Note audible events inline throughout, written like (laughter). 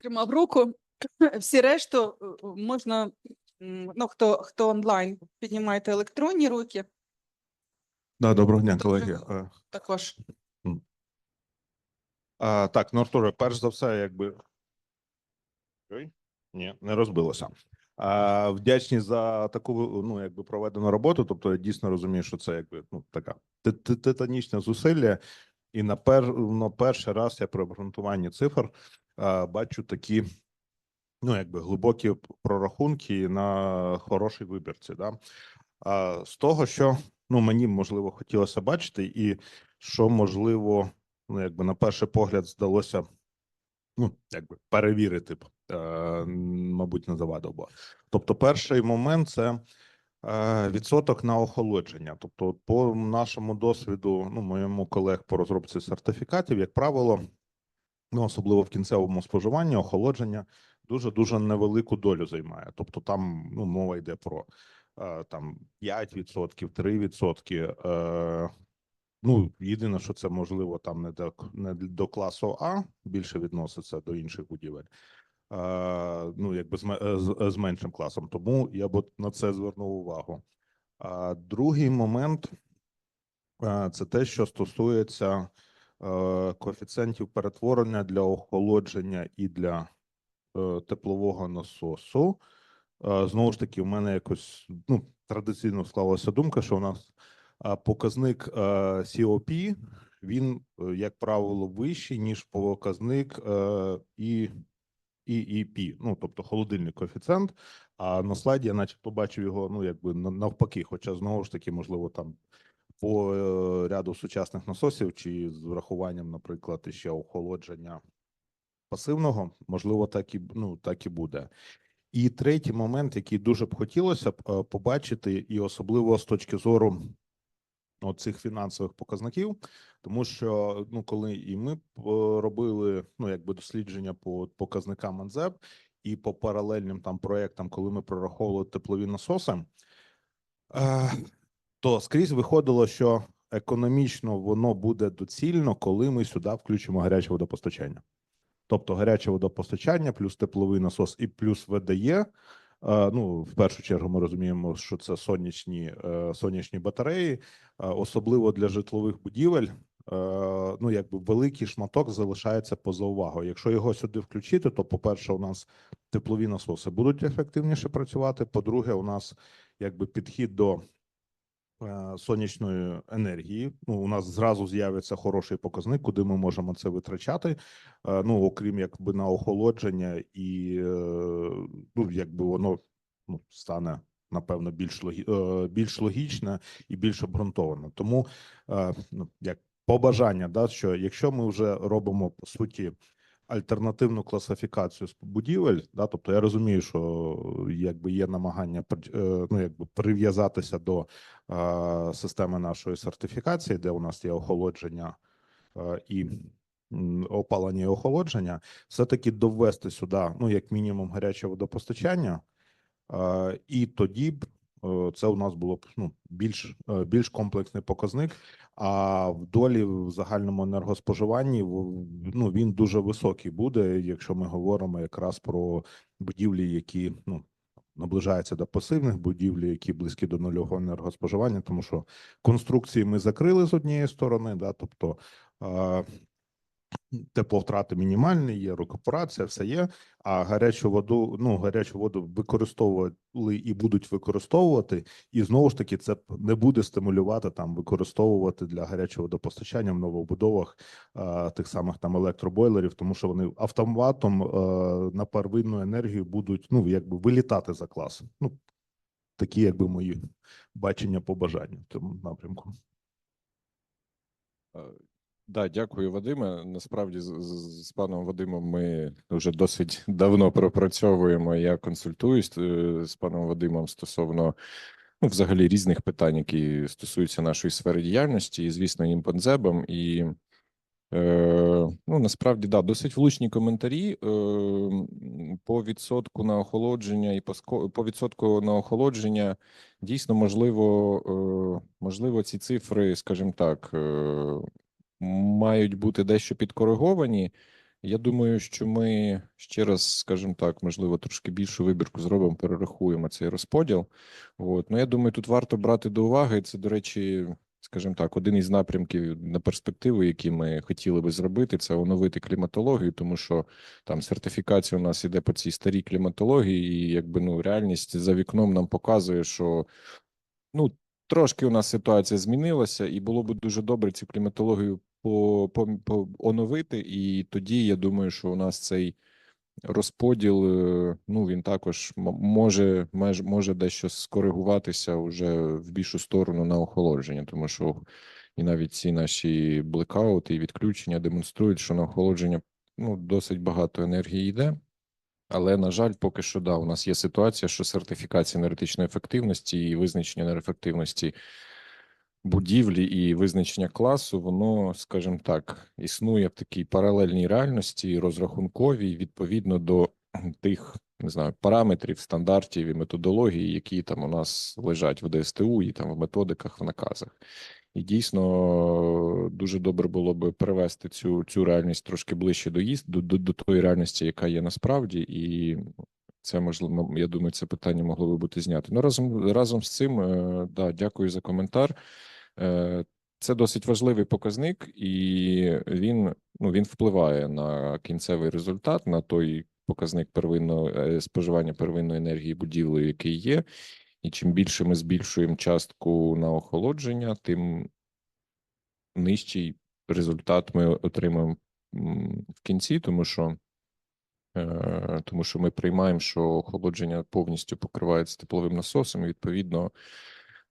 тримав руку. Всі решту е, можна, ну хто, хто онлайн, піднімайте електронні руки Да, доброго дня, колеги. Е, також. А, так, ну Артуре, перш за все, якби. Ой, ні, не розбилося. А, вдячні за таку ну, якби проведену роботу. Тобто, я дійсно розумію, що це якби ну така ти- ти- титанічне зусилля. І на пер, на перший раз я при обґрунтуванні цифр бачу такі, ну якби глибокі прорахунки на хорошій вибірці. Да? А, з того, що ну мені можливо хотілося бачити, і що можливо ну, якби на перший погляд здалося, ну, якби перевірити е, мабуть, не завадив би. Тобто, перший момент це е, відсоток на охолодження. Тобто, по нашому досвіду, ну, моєму колег по розробці сертифікатів, як правило, ну, особливо в кінцевому споживанні, охолодження дуже дуже невелику долю займає. Тобто, там ну, мова йде про е, там 5%, 3%. Е, Ну, єдине, що це можливо там не до не до класу А, більше відноситься до інших будівель. А, ну, якби з, е, з, з меншим класом. Тому я б на це звернув увагу. А другий момент а, це те, що стосується е, коефіцієнтів перетворення для охолодження і для е, теплового насосу. Е, Знову ж таки, в мене якось ну, традиційно склалася думка, що у нас показник е, COP, він, е, як правило, вищий, ніж показник е, і EEP, ну тобто холодильний коефіцієнт. А на слайді я начебто бачив його, ну якби навпаки, хоча знову ж таки, можливо, там по е, ряду сучасних насосів, чи з врахуванням, наприклад, ще охолодження пасивного, можливо, так і ну так і буде. І третій момент, який дуже б хотілося б е, побачити, і особливо з точки зору цих фінансових показників, тому що ну, коли і ми е, робили ну, якби дослідження по показникам НЗЕП і по паралельним там проектам, коли ми прораховували теплові насоси, то скрізь виходило, що економічно воно буде доцільно, коли ми сюди включимо гаряче водопостачання. Тобто гаряче водопостачання, плюс тепловий насос і плюс ВДЄ. Е, Ну, в першу чергу, ми розуміємо, що це сонячні, е, сонячні батареї, е, особливо для житлових будівель. Ну, якби великий шматок залишається поза увагою. Якщо його сюди включити, то, по-перше, у нас теплові насоси будуть ефективніше працювати. По-друге, у нас якби підхід до сонячної енергії. Ну, у нас зразу з'явиться хороший показник, куди ми можемо це витрачати. Е, Ну, окрім якби на охолодження, і е, ну, якби воно ну, стане напевно більш логі... е, більш логічне і більш обґрунтоване. Тому е, ну, як побажання, да, що якщо ми вже робимо по суті альтернативну класифікацію з будівель, да, тобто я розумію, що якби є намагання е, ну, якби прив'язатися до е, системи нашої сертифікації, де у нас є охолодження е, і опалення і охолодження, все-таки довести сюди, ну, як мінімум, гаряче водопостачання, е, і тоді б е, це у нас було б ну, більш, е, більш комплексний показник. А в долі в загальному енергоспоживанні ну, він дуже високий буде, якщо ми говоримо якраз про будівлі, які ну, наближаються до пасивних будівлі, які близькі до нульового енергоспоживання, тому що конструкції ми закрили з однієї сторони, да, тобто е, тепловтрати мінімальні, є рекуперація, все є. А гарячу воду, ну гарячу воду використовували і будуть використовувати, і знову ж таки це не буде стимулювати там використовувати для гарячого водопостачання в новобудовах е, тих самих там електробойлерів, тому що вони автоматом е, на первинну енергію будуть ну якби вилітати за клас. Ну такі, якби мої бачення побажання в цьому напрямку. Да, дякую, Вадиме. Насправді, з, з, з паном Вадимом ми вже досить давно пропрацьовуємо. Я консультуюсь е, з паном Вадимом стосовно ну, взагалі різних питань, які стосуються нашої сфери діяльності, і, звісно, імпонзебом. І е, ну, насправді, да, досить влучні коментарі е, по відсотку на охолодження і по, по відсотку на охолодження. Дійсно, можливо, е, можливо, ці цифри, скажімо так, е, мають бути дещо підкориговані. Я думаю, що ми ще раз, скажімо так, можливо, трошки більшу вибірку зробимо, перерахуємо цей розподіл. От. Ну, я думаю, тут варто брати до уваги. Це, до речі, скажімо так, один із напрямків на перспективу, які ми хотіли би зробити, це оновити кліматологію, тому що там сертифікація у нас іде по цій старій кліматології, і якби ну реальність за вікном нам показує, що ну трошки у нас ситуація змінилася, і було б дуже добре цю кліматологію по, по, по оновити. І тоді я думаю, що у нас цей розподіл, е, ну він також може, меж- може дещо скоригуватися вже в більшу сторону на охолодження, тому що і навіть ці наші блекаути і відключення демонструють, що на охолодження ну досить багато енергії йде. Але на жаль, поки що да, у нас є ситуація, що сертифікація енергетичної ефективності і визначення енергоефективності будівлі і визначення класу, воно, скажімо так, існує в такій паралельній реальності, розрахунковій, відповідно до тих не знаю параметрів, стандартів і методологій, які там у нас лежать в ДСТУ і там в методиках, в наказах. І дійсно дуже добре було би перевести цю цю реальність трошки ближче до їзд, до, до, до тої реальності, яка є насправді, і це можливо, я думаю, це питання могло би бути знято. Ну разом разом з цим, е, да, дякую за коментар. Е, Це досить важливий показник, і він ну він впливає на кінцевий результат, на той показник первинного е, споживання первинної енергії будівлі, який є. І чим більше ми збільшуємо частку на охолодження, тим нижчий результат ми отримаємо в кінці, тому що, тому що ми приймаємо, що охолодження повністю покривається тепловим насосом, і відповідно.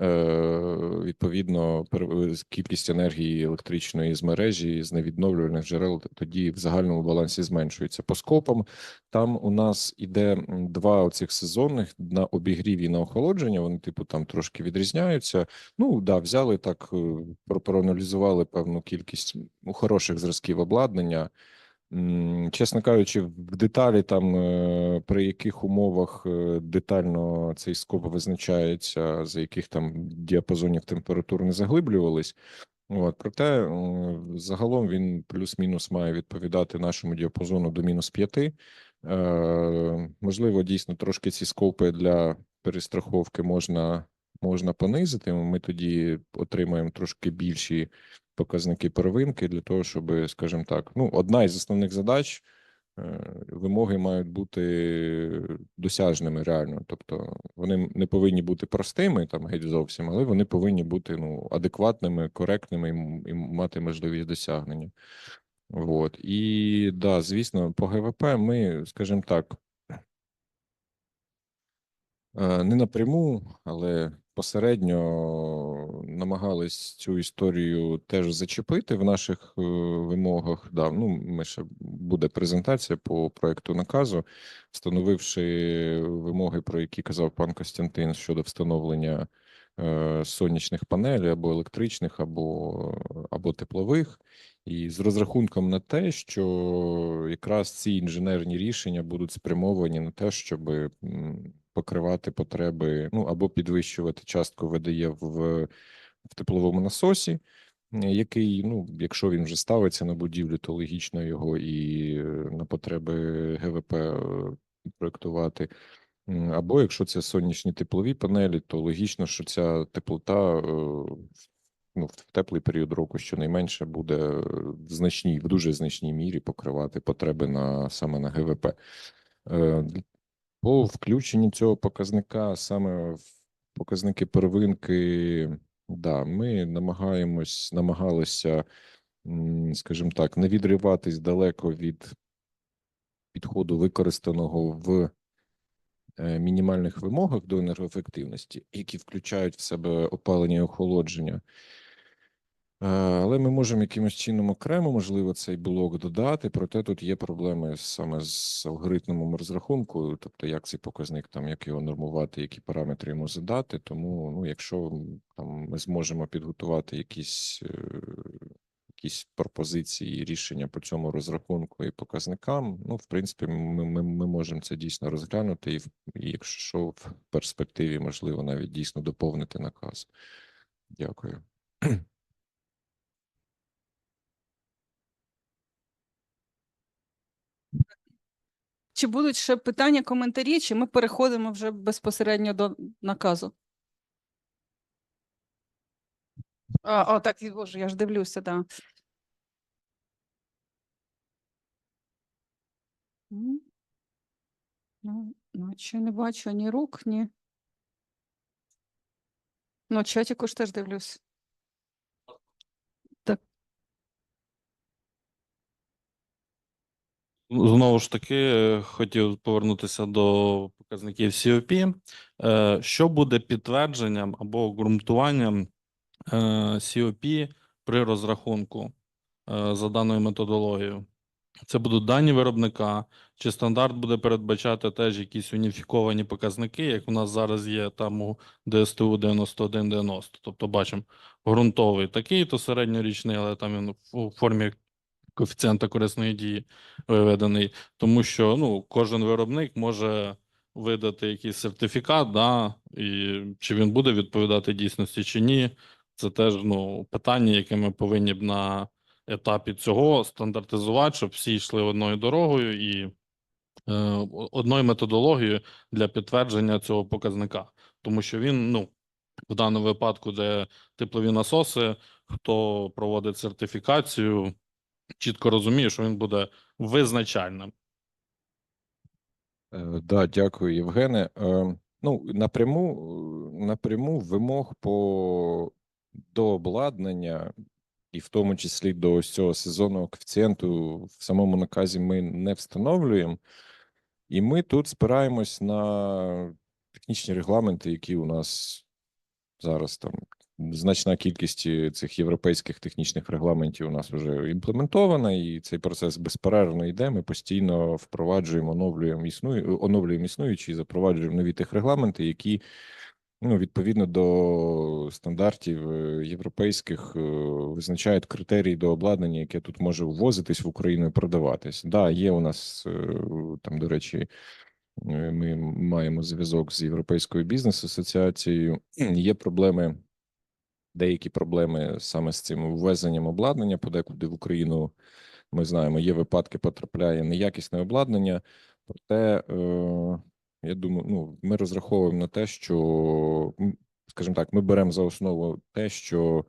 Е, Відповідно, пер- кількість енергії електричної з мережі з невідновлювальних джерел тоді в загальному балансі зменшується. По скопам там у нас іде два оцих сезонних на обігрів і на охолодження. Вони, типу, там трошки відрізняються. Ну да, взяли так, е, про- проаналізували певну кількість хороших зразків обладнання. Чесно кажучи, в деталі там е, при яких умовах е, детально цей скоп визначається, за яких там діапазонів температур не заглиблювались. От, проте загалом він плюс-мінус має відповідати нашому діапазону до мінус 5. Е, можливо, дійсно трошки ці скопи для перестраховки можна, можна понизити. Ми тоді отримаємо трошки більші показники первинки для того, щоб, скажімо так, ну, одна із основних задач е, вимоги мають бути досяжними реально. Тобто вони не повинні бути простими там геть зовсім, але вони повинні бути ну, адекватними, коректними і, мати можливість досягнення. Вот. І да, звісно, по ГВП ми, скажімо так, Не напряму, але посередньо намагались цю історію теж зачепити в наших е, вимогах. Да, ну, ми ще буде презентація по проекту наказу, встановивши вимоги, про які казав пан Костянтин щодо встановлення е, сонячних панелей або електричних, або, або теплових. І з розрахунком на те, що якраз ці інженерні рішення будуть спрямовані на те, щоб м, покривати потреби, ну або підвищувати частку ВДЄ в, в тепловому насосі, е, який, ну, якщо він вже ставиться на будівлю, то логічно його і е, на потреби ГВП е, проектувати. Або якщо це сонячні теплові панелі, то логічно, що ця теплота ну, в теплий період року щонайменше буде в значній, в дуже значній мірі покривати потреби на саме на ГВП. По включенні цього показника саме в показники первинки, да, ми намагаємось, намагалися, скажімо так, не відриватись далеко від підходу, використаного в е, мінімальних вимогах до енергоефективності, які включають в себе опалення і охолодження. Е, Але ми можемо якимось чином окремо, можливо, цей блок додати. Проте тут є проблеми саме з алгоритмом розрахунку, тобто як цей показник, там як його нормувати, які параметри йому задати. Тому, ну, якщо там ми зможемо підготувати якісь, е, якісь пропозиції, рішення по цьому розрахунку і показникам, ну, в принципі, ми, ми, ми можемо це дійсно розглянути, і, якщо в перспективі можливо навіть дійсно доповнити наказ. Дякую. Чи будуть ще питання, коментарі, чи ми переходимо вже безпосередньо до наказу? А, о, так, боже, я ж дивлюся, да. Ну, наче не бачу ні рук, ні. Ну, чатіку ж теж дивлюсь. Знову ж таки, е, хотів повернутися до показників COP. Е, Що буде підтвердженням або ґрунтуванням е, COP при розрахунку за даною методологією? Це будуть дані виробника, чи стандарт буде передбачати теж якісь уніфіковані показники, як у нас зараз є там у ДСТУ 9190. Тобто бачимо ґрунтовий такий, то середньорічний, але там він у формі коефіцієнта корисної дії виведений, тому що ну, кожен виробник може видати якийсь сертифікат, да, і чи він буде відповідати дійсності чи ні. Це теж ну, питання, яке ми повинні б на етапі цього стандартизувати, щоб всі йшли одною дорогою і е, одною методологією для підтвердження цього показника. Тому що він, ну, в даному випадку, де теплові насоси, хто проводить сертифікацію, чітко розуміє, що він буде визначальним. Е, Да, дякую, Євгене. Е, Ну, напряму, е, напряму вимог по до обладнання, і в тому числі до ось цього сезонного коефіцієнту в самому наказі ми не встановлюємо. І ми тут спираємось на технічні регламенти, які у нас зараз там значна кількість е, цих європейських технічних регламентів у нас вже імплементована, і цей процес безперервно йде. Ми постійно впроваджуємо, оновлюємо існую, оновлюємо існуючі і запроваджуємо нові техрегламенти, які ну, відповідно до стандартів е, європейських е, визначають критерії до обладнання, яке тут може ввозитись в Україну і продаватись. Да, є у нас там, до речі. Ми маємо зв'язок з Європейською бізнес асоціацією. Є проблеми, деякі проблеми саме з цим ввезенням обладнання. Подекуди в Україну ми знаємо, є випадки, потрапляє неякісне обладнання. Проте, е, я думаю, ну ми розраховуємо на те, що скажімо так, ми беремо за основу те, що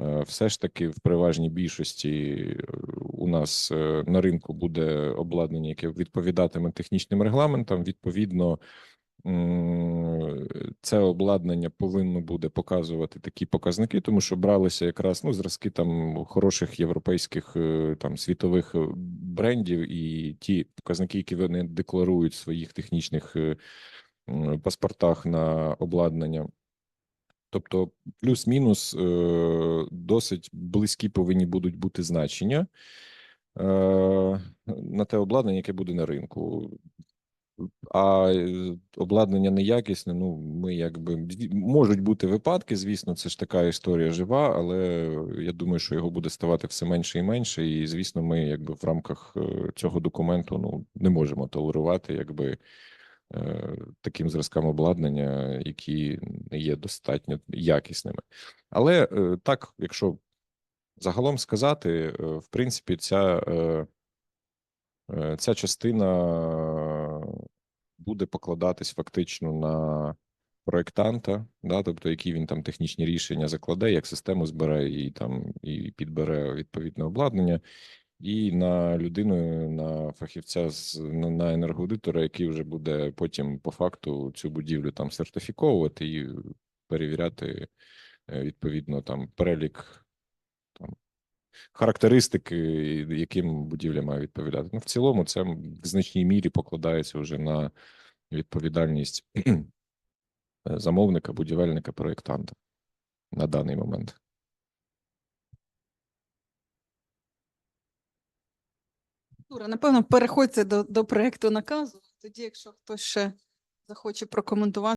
е, все ж таки в переважній більшості е, у нас на ринку буде обладнання, яке відповідатиме технічним регламентам. Відповідно, це обладнання повинно буде показувати такі показники, тому що бралися якраз ну зразки там хороших європейських е, там світових е, брендів, і ті показники, які вони декларують в своїх технічних е, паспортах на обладнання. Тобто, плюс-мінус е, досить близькі повинні будуть бути значення е, на те обладнання, яке буде на ринку. А е, обладнання неякісне, ну ми якби можуть бути випадки, звісно, це ж така історія жива, але я думаю, що його буде ставати все менше і менше. І звісно, ми якби в рамках е, цього документу ну не можемо толерувати, якби е, таким зразкам обладнання, які не є достатньо якісними. Але так, якщо загалом сказати, в принципі, ця, ця частина буде покладатись фактично на проєктанта, да, тобто які він там технічні рішення закладе, як систему збере і там і підбере відповідне обладнання, і на людину, на фахівця з на, енергоаудитора, який вже буде потім по факту цю будівлю там сертифіковувати і перевіряти е, відповідно там перелік характеристики, яким будівля має відповідати. Ну, в цілому, це в значній мірі покладається вже на відповідальність (clears throat) замовника, будівельника, проєктанта на даний момент. Юра, напевно, переходьте до, до проекту наказу. Тоді, якщо хтось ще захоче прокоментувати.